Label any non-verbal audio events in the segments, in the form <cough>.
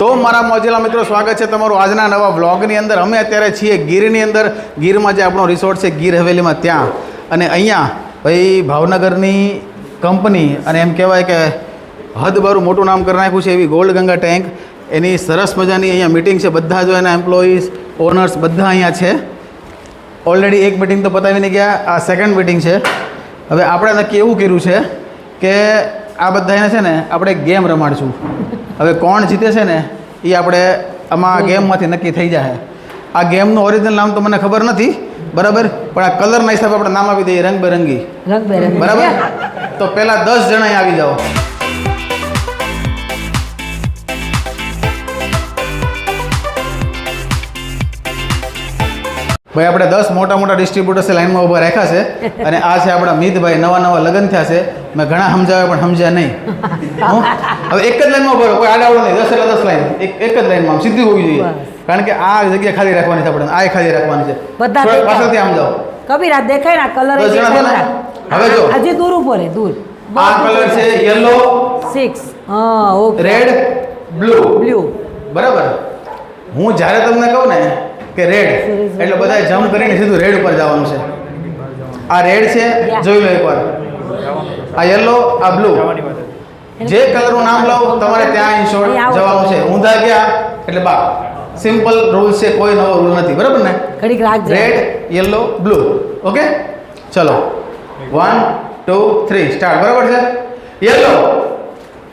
તો મારા મોજેલા મિત્રો, સ્વાગત છે તમારું આજના નવા વ્લોગની અંદર. અમે અત્યારે છીએ ગીરની અંદર. ગીરમાં જે આપણો રિસોર્ટ છે, ગીર હવેલીમાં ત્યાં. અને અહીંયા ભાઈ ભાવનગરની કંપની અને એમ કહેવાય કે હદબારું મોટું નામ કરી નાખ્યું છે એવી ગોલ્ડ ગંગા ટેન્ક. એની સરસ મજાની અહીંયા મિટિંગ છે બધા જો એના એમ્પ્લોઈઝ ઓનર્સ બધા અહીંયા છે. ઓલરેડી એક મિટિંગ તો પતાવીને ગયા, આ સેકન્ડ મિટિંગ છે. હવે આપણે નક્કી એવું કર્યું છે કે આ બધાને છે ને, આપણે ગેમ રમાડશું. હવે કોણ જીતે છે ને એ આપણે આમાં ગેમમાંથી નક્કી થઈ જાય આ ગેમનું ઓરિજિનલ નામ તો મને ખબર નથી બરાબર? પણ આ કલરના હિસાબે આપણે નામ આપી દઈએ રંગબેરંગી. બરાબર? તો પહેલાં દસ જણા આવી જાઓ. ભાઈ આપણે દસ મોટા મોટા ડિસ્ટ્રીબ્યુટર્સે લાઈનમાં ઊભા રાખ્યા છે. અને આ છે આપણા મિતભાઈ નવા નવા લગ્ન થયા છે. મેં ઘણા સમજાવ્યા પણ સમજ્યા નહીં. હવે એક જ લાઈનમાં ભરો કોઈ આડાવડો નહીં દસ એટલે દસ લાઈન એક એક જ લાઈનમાં સીધી હોવી જોઈએ. કારણ કે આ જગ્યા ખાલી રાખવાની છે આપણે આ ખાલી રાખવાની છે. બધા પાછળથી આમ જાઓ. કબીર આ દેખાય ના? કલર? હવે જો. હજી દૂર ઉપર દૂર. આ કલર છે યલો સિક્સ હા ઓકે રેડ બ્લુ બ્લુ બરાબર. હું જ્યારે તમને કહું ને કે રેડ એટલે બધા જમ્પ કરીને સીધું રેડ ઉપર જવાનું છે. આ રેડ છે જોઈ લો એકવાર. આ યલો આ બ્લુ જે કલરનું નામ લાવો તમારે ત્યાં ઇન્સ્યોર જવાનું છે. ઊંધા ગયા એટલે બા સિમ્પલ રૂલ છે કોઈ નવો રૂલ નથી. બરાબર ને? ઘડીક રાખજે રેડ યલો બ્લુ ઓકે ચલો. વન ટુ થ્રી સ્ટાર્ટ બરાબર છે? યલો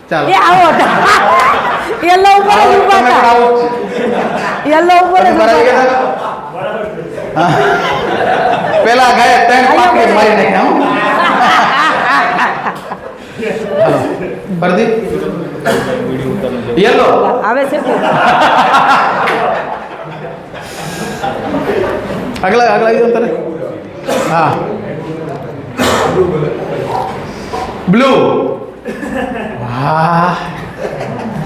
ચાલો. એ આવો. યલો ઉપર ઊભા હતા યલો ઉપર ઊભા હતા? પેલા ગયા ત્રણ પાકે મારી નાખ્યા પ્રદીપ યલો આવે છે કે આગલા આગલા આવી જાઓ તને હા બ્લુ વાહ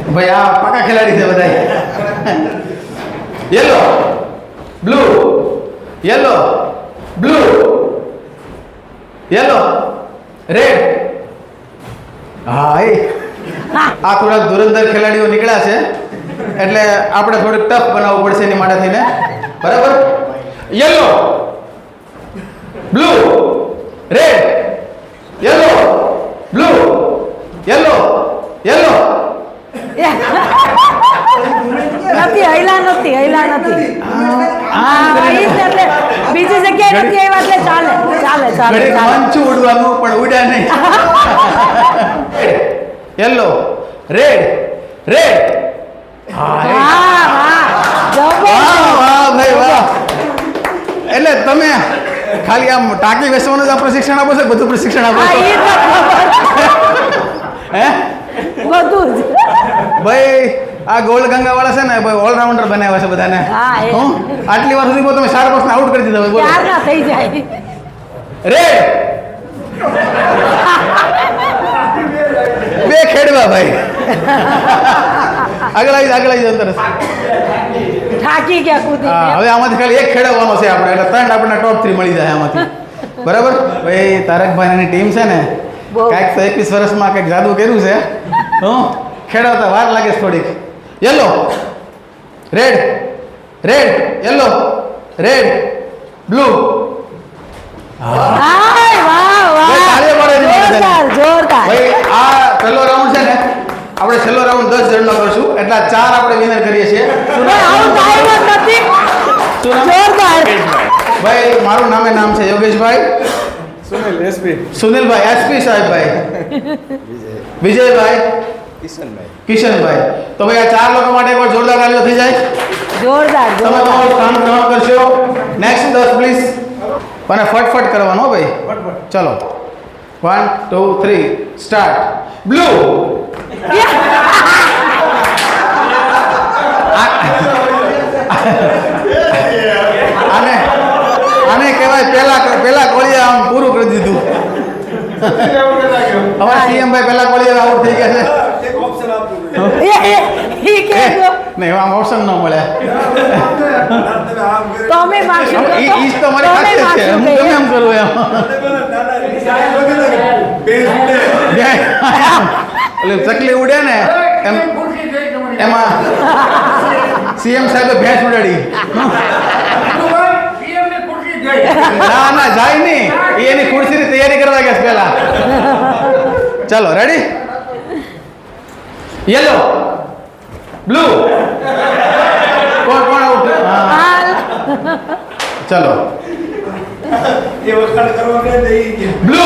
ભાઈ આ પાકા ખેલાડી છે બધા yellow blue yellow blue yellow red હા એ. આ થોડાક ધુરંધર ખેલાડીઓ નીકળ્યા છે. એટલે આપણે થોડુંક ટફ બનાવવું પડશે એની માટે થઈને. બરાબર? Yellow blue red yellow blue yellow yellow નથી હૈલા નથી હૈલા નથી. બીજી નથી આવ્યા એટલે ચાલે ચાલે ચાલે મંચું ઉડવાનું પણ ઉડ્યા નહીં. યલો રેડ રેડ એટલે તમે ખાલી આમ ટાંકી બેસવાનું જ આ પ્રશિક્ષણ આપો છો બધું પ્રશિક્ષણ આપો છો? હે બધું ભાઈ આ ગોલ્ડ ગંગા વાળા છે ને ભાઈ ઓલરાઉન્ડર બનાવ્યા છે બધાને. હા, આટલી વાર સુધી તમે ચાર બોક્સને આઉટ કરી દીધા બોલો. ના થઈ જાય. રે! બે ખેડવા ભાઈ. આગળ આવી આગળ આવી જતો થાકી ગયા કૂદી હવે આમાંથી ખાલી એક ખેડવવાનો છે આપણે એટલે ત્રણ આપણને ટોપ થ્રી મળી જાય આમાંથી. બરાબર? ભાઈ તારકભાઈની ટીમ છે ને. કાંઈક તો એકવીસ વર્ષમાં કંઈક જાદુ કર્યું છે. હું? ખેડવતા વાર લાગે થોડીક. Yellow red red yellow red blue હાય વાહ વાહ. પાડો એની માટે. જોરદાર જોરદાર. ભાઈ આ પહેલો રાઉન્ડ છે ને આપણે છેલ્લો રાઉન્ડ દસ જણનો કરશું. એટલે ચાર આપણે વિનર કરીએ છીએ. ભાઈ મારું નામે નામ છે યોગેશભાઈ. સુનિલ એસપી. સુનિલભાઈ એસપી સાહેબભાઈ <laughs> વિજયભાઈ. કિશનભાઈ. કિશનભાઈ. તો ભાઈ આ ચાર લોકો માટે એકવાર જોરદાર તાલીઓ થઈ જાય. જોરદાર તમે તમારું કામ ગ્રહણ કરશો. નેક્સ્ટ દસ પ્લીઝ અને ફટફટ કરવાનો ભાઈ. ભાઈ ચલો. One two three start blue આને આને કહેવાય પહેલા પહેલા કોળીએ આમ પૂરું કરી દીધું. <laughs> અમારા સીએમ ભાઈ પેલા કોળીએ આઉટ થઈ ગયા છે એ એ ઈ કે નહીં આમ ઓપ્શન ન મળે. તમે માગશો તો ઈ જ તો મારી તમે છે. હું માગશો એમ કરું એમ. એટલે ચકલી ઉડે ને એમ એમાં સીએમ સાહેબે ભેંસ ઉડાડી. ના ના જાય નહીં. એ એની ખુરશીની તૈયારી કરવા ગયા પહેલા. ચાલો રેડી યલો. બ્લુ કોણ કોણ આઉટ હા હાલ ચલો એ વખાણ કરવા ગયા તો ઈ ગયા. Blue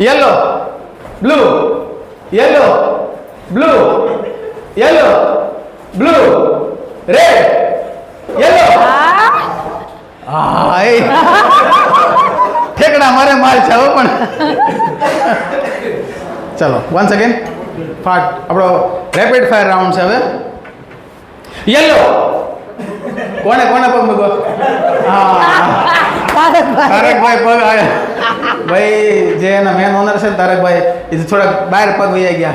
yellow blue yellow blue yellow blue red yellow હા એ ઠેકડા મારે માર છે હવે પણ. ચલો વન સેકન્ડ ફાટ આપણો રેપિડ ફાયર રાઉન્ડ છે હવે. યલો કોને કોને પગ મૂકો? હા. તારકભાઈ પગ આવે. ભાઈ જે એના મેન ઓનર છે ને તારકભાઈ એ થોડાક બહાર પગ વૈયા ગયા.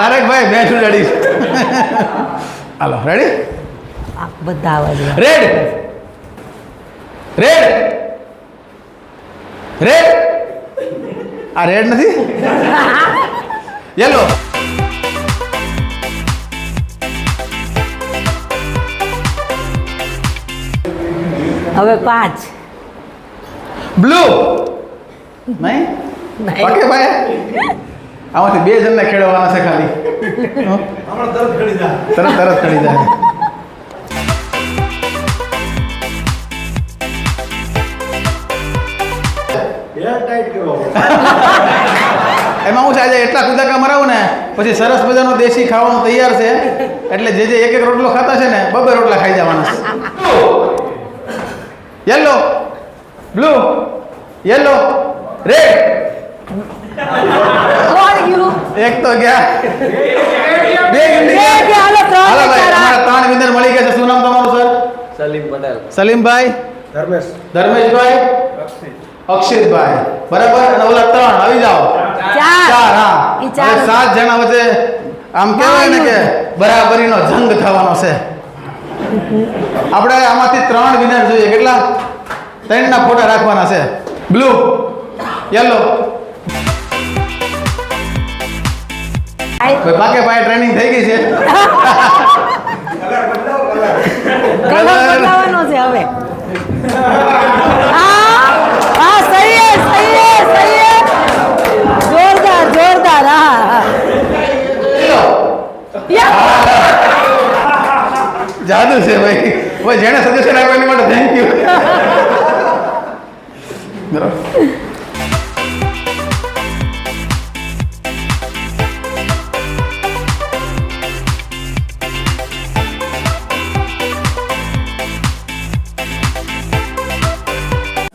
તારકભાઈ ભેંસ ઉડાડીશ હાલો રેડી બધા આવા રેડ. રેડ. રેડ. આ રેડ નથી? યલો. હવે પાંચ. બ્લુ. નહીં? નહીં. ઓકે ભાઈ. આમાંથી બે જણને ખેડવાના છે ખાલી. તરત ખડી તરત તરત જાય એમાં હું છે આજે એટલા કુદાકા મરાવું ને પછી સરસ મજાનો દેશી ખાવાનું તૈયાર છે એટલે જે જે એક એક રોટલો ખાતા છે ને બબે રોટલા ખાઈ જવાના યલો બ્લુ યલો રેડ એક તો ગયા. બે ત્રણ હાલો ભાઈ ત્રણ વિનર મળી ગયા છે. શું નામ તમારું સર સલીમ પટેલ. સલીમભાઈ? ધર્મેશ. ધર્મેશભાઈ? અક્ષિતભાઈ. બરાબર? અને ઓલા ત્રણ આવી જાઓ. ચાર. હા. ચાર. સાત જણા વચ્ચે આમ કહેવાય ને કે બરાબરીનો જંગ થવાનો છે. આપણે આમાંથી ત્રણ વિનર જોઈએ. કેટલા? ત્રણના ફોટા રાખવાના છે. બ્લુ યલો આઈ ભાઈ ટ્રેનિંગ થઈ ગઈ છે <laughs> કલર બદલાવો કલર કલર બદલાવાનો છે હવે આ આ સહી હે સહી હે સહી હે જોરદાર જોરદાર હા હા યા! જાદુ છે ભાઈ જેણે સજેશન આપ્યું માટે થેન્ક યુ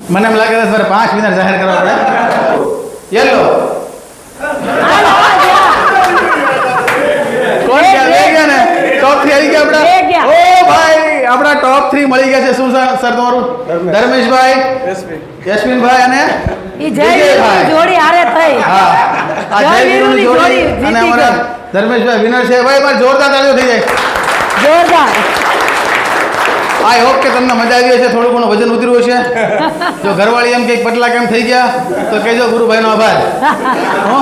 મને એમ લાગે છે મારે પાંચ મિનિટ જાહેર કરવા પડે. યલો હાલો, હા, જા. કોણ ગયા બે ગયા ને ટોપ થ્રી આવી ગયા બે આપણા ગયા. ઓ ભાઈ આપણા ટોપ થ્રી મળી ગયા છે શું સર સર તમારું ધર્મેશ. ધર્મેશભાઈ યશવિનભાઈ અને ઈ જયવીરની જોડી આરે થઈ. હા. આ જય જય વીરુની વીરુની જોડી અને અમારા. ધર્મેશભાઈ વિનર છે. ભાઈ મારે જોરદાર તાળીઓ થઈ જાય. જોરદાર. આઈ હોપ કે તમને મજા આવી હશે. થોડું ઘણું વજન ઉતર્યું હશે. <laughs> જો ઘરવાળી એમ કે પટલા કેમ થઈ ગયા તો કહેજો ગુરુભાઈનો આભાર. <laughs> હો?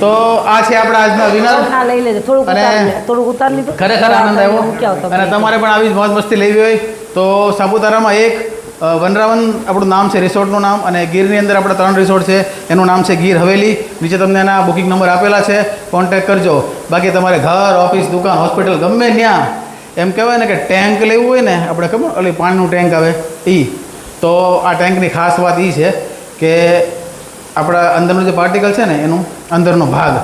તો આ છે આપણા આજના વિનર લઈ લેજો. થોડું ઉતાર ઉતારી લે થોડુંક લીધું. ખરેખર આનંદ આવ્યો. અને તમારે પણ આવી જ મોજ મસ્તી લેવી હોય. તો સાપુતારામાં એક વનરાવન આપણું નામ છે, રિસોર્ટનું નામ અને ગીરની અંદર આપણે ત્રણ રિસોર્ટ છે. એનું નામ છે ગીર હવેલી. નીચે તમને એના બુકિંગ નંબર આપેલા છે. કોન્ટેક કરજો. બાકી તમારે ઘર, ઓફિસ, દુકાન, હોસ્પિટલ ગમે ત્યાં એમ કહેવાય ને કે ટેન્ક લેવું હોય ને, આપણે ખબર? ઓલી પાણીનું ટેન્ક આવે એ તો આ ટેન્કની ખાસ વાત એ છે કે આપણા અંદરનું જે પાર્ટિકલ છે ને, એનું અંદરનો ભાગ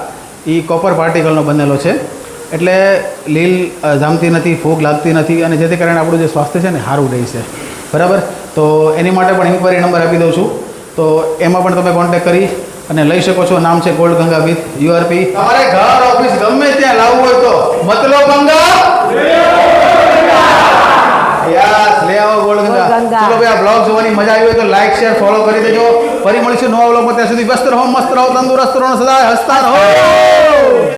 એ કોપર પાર્ટિકલનો બનેલો છે. એટલે લીલ જામતી નથી ફૂગ લાગતી નથી અને જેથી કારણે આપણું જે સ્વાસ્થ્ય છે ને સારું રહે છે. બરાબર? તો એની માટે પણ ઇન્કવાયરી નંબર આપી દઉં છું. તો એમાં પણ તમે કોન્ટેક્ટ કરી અને લઈ શકો છો. નામ છે ગોલ્ડ ગંગા વિથ યુઆરપી તમારે ઘર ઓફિસ ગમે ત્યાં લાવવું હોય તો. મતલબ ગંગા? યસ લે આવો ગોલ્ડ ગંગા. ચલો ભાઈ આ બ્લોગ જોવાની મજા આવી હોય તો લાઈક શેર ફોલો કરી દેજો. ફરી મળીશું નવા બ્લોગમાં ત્યાં સુધી વ્યસ્ત રહો મસ્ત રહો તંદુરસ્ત રહો અને સદા હસતા રહો.